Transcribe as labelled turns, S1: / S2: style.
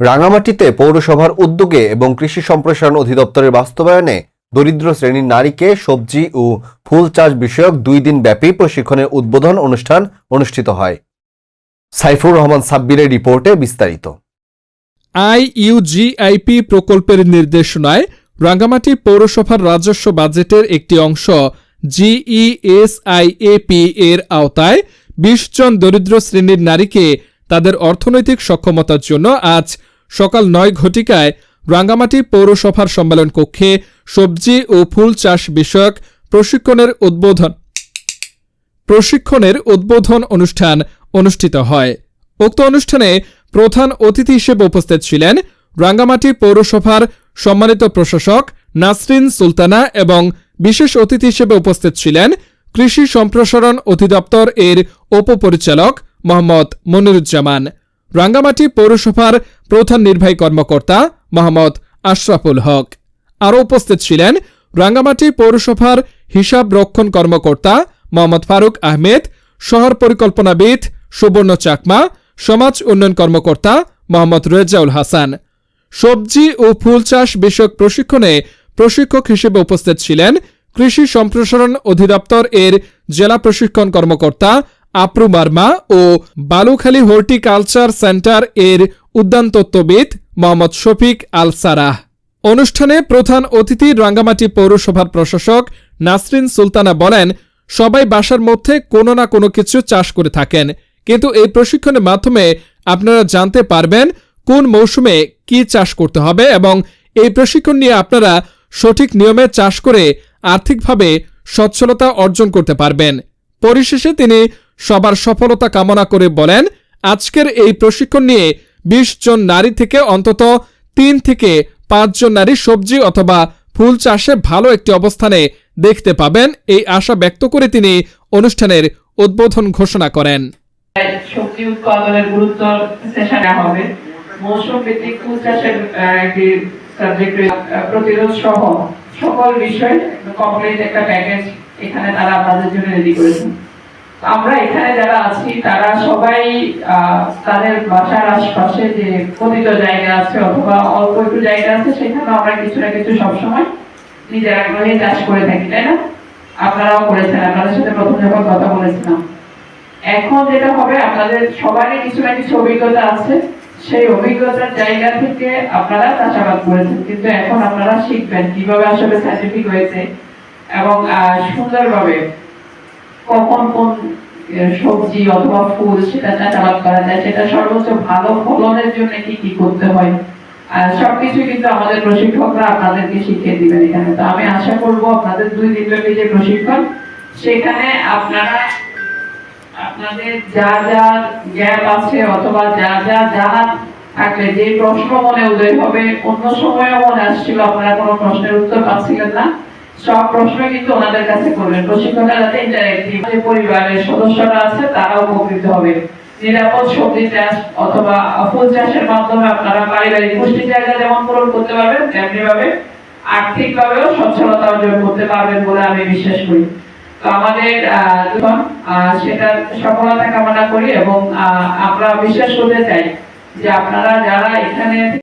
S1: রাঙামাটিতে পৌরসভার উদ্যোগে এবং কৃষি সম্প্রসারণ অধিদপ্তরের বাস্তবায়নে দরিদ্র শ্রেণির নারীকে সবজি ও ফুল চাষ বিষয়ক দুই দিন ব্যাপী প্রশিক্ষণের উদ্বোধন অনুষ্ঠান অনুষ্ঠিত হয়। সাইফুর রহমান সাব্বিরের রিপোর্টে বিস্তারিত।
S2: আইইউজিআইপি প্রকল্পের নির্দেশনায় রাঙ্গামাটি পৌরসভার রাজস্ব বাজেটের একটি অংশ জিইএসআইএপি এর আওতায় বিশ জন দরিদ্র শ্রেণির নারীকে তাদের অর্থনৈতিক সক্ষমতার জন্য আজ সকাল নয় ঘটিকায় রাঙ্গামাটি পৌরসভার সম্মেলন কক্ষে সবজি ও ফুল চাষ বিষয়ক প্রশিক্ষণের উদ্বোধন। প্রশিক্ষণের উদ্বোধন অনুষ্ঠান অনুষ্ঠিত হয়। উক্ত অনুষ্ঠানে প্রধান অতিথি হিসেবে উপস্থিত ছিলেন রাঙ্গামাটি পৌরসভার সম্মানিত প্রশাসক নাসরিন সুলতানা এবং বিশেষ অতিথি হিসেবে উপস্থিত ছিলেন কৃষি সম্প্রসারণ অধিদপ্তর এর উপপরিচালক মোহাম্মদ মনিরুজ্জামান। রাঙ্গামাটি পৌরসভার প্রধান নির্বাহী কর্মকর্তা মোহাম্মদ আশরাফুল হক। আরও উপস্থিত ছিলেন রাঙ্গামাটি পৌরসভার হিসাব রক্ষণ কর্মকর্তা মোহাম্মদ ফারুক আহমেদ, শহর পরিকল্পনাবিদ সুবর্ণ চাকমা, সমাজ উন্নয়ন কর্মকর্তা মোহাম্মদ রেজাউল হাসান। সবজি ও ফুল চাষ বিষয়ক প্রশিক্ষণে প্রশিক্ষক হিসেবে উপস্থিত ছিলেন কৃষি সম্প্রসারণ অধিদপ্তর এর জেলা প্রশিক্ষণ কর্মকর্তা আপ্রু মার্মা ও বালুখালী হর্টিকালচার সেন্টার এর উদ্যানতত্ত্ববিদ মোহাম্মদ শফিক আল সারাহ অনুষ্ঠানে প্রধান অতিথি রাঙ্গামাটি পৌরসভার প্রশাসক নাসরিন সুলতানা বলেন, সবাই বাসার মধ্যে কোনো না কোনো কিছু চাষ করে থাকেন। কিন্তু এই প্রশিক্ষণের মাধ্যমে আপনারা জানতে পারবেন কোন মৌসুমে কি চাষ করতে হবে এবং এই প্রশিক্ষণ নিয়ে আপনারা সঠিক নিয়মে চাষ করে আর্থিকভাবে সচ্ছলতা অর্জন করতে পারবেন। পরিশেষে তিনি সবার সফলতা কামনা করে বলেন, আজকের এই প্রশিক্ষণ নিয়ে বিশ জন নারী থেকে অন্তত তিন থেকে পাঁচজন নারী সবজি অথবা ফুল চাষে ভালো একটি অবস্থানে দেখতে পাবেন। এই আশা ব্যক্ত করে তিনি অনুষ্ঠানের উদ্বোধন ঘোষণা করেন।
S3: সবজি উৎপাদনের গুরুত্ব সেশনে হবে। মৌসুম ভিত্তিক ফুল চাষের একটি সাবজেক্ট প্রতিরোধ সহ সকল বিষয় কমপ্লিট একটা প্যাকেজ এখানে তারা আপনাদের জন্য রেডি করেছেন আমরা এখানে যারা আছি, তারা সবাই তাদের বাসার আশপাশে যে পতিত জায়গা আছে অথবা অল্প একটু জায়গা আছে সেখানে আমরা কিছু না কিছু সবসময় নিজের আগ্রহে চাষ করে থাকি, তাই না? আপনারাও করেছেন, আপনাদের সাথে প্রথম যখন কথা বলেছিলাম। এখন যেটা হবে, আপনাদের সবারই কিছু না কিছু অভিজ্ঞতা আছে। সেই অভিজ্ঞতার জায়গা থেকে আপনারা চাষাবাদ করেছেন, কিন্তু এখন আপনারা শিখবেন কীভাবে আসলে সাইন্টিফিক হয়েছে এবং সুন্দরভাবে কখন কোন সবজি অথবা ফুল সেটা চাষাবাদ করা যায়, সেটা সর্বোচ্চ ভালো ফলনের জন্য কি কি করতে হয়। আর সবকিছু কিন্তু আমাদের প্রশিক্ষকরা আপনাদেরকে শিখিয়ে দিবেন এখানে। তো আমি আশা আপনাদের দুই দিনব্যাপী যে প্রশিক্ষণ, সেখানে আপনারা আপনাদের যা যা জ্ঞান আছে অথবা যা যা জানা থাকলে, যে প্রশ্ন মনে উদয় হবে, অন্য সময়ও মনে আসছিল, আপনারা কোনো প্রশ্নের উত্তর পাচ্ছিলেন না। সব প্রশ্ন কিন্তু ওনাদের কাছে করবেন। ইন্টারেক্টিভ যে পরিবারের সদস্যরা আছে, তারাও উপকৃত হবে। নিরাপদ সবজি চাষ অথবা ফুল চাষের মাধ্যমে আপনারা পারিবারিক পুষ্টি যেমন পূরণ করতে পারবেন সচ্ছলতা অর্জন করতে পারবেন বলে আমি বিশ্বাস করি। তো আমাদের সেটার সফলতা কামনা করি এবং আমরা বিশ্বাস করতে চাই যে আপনারা যারা এখানে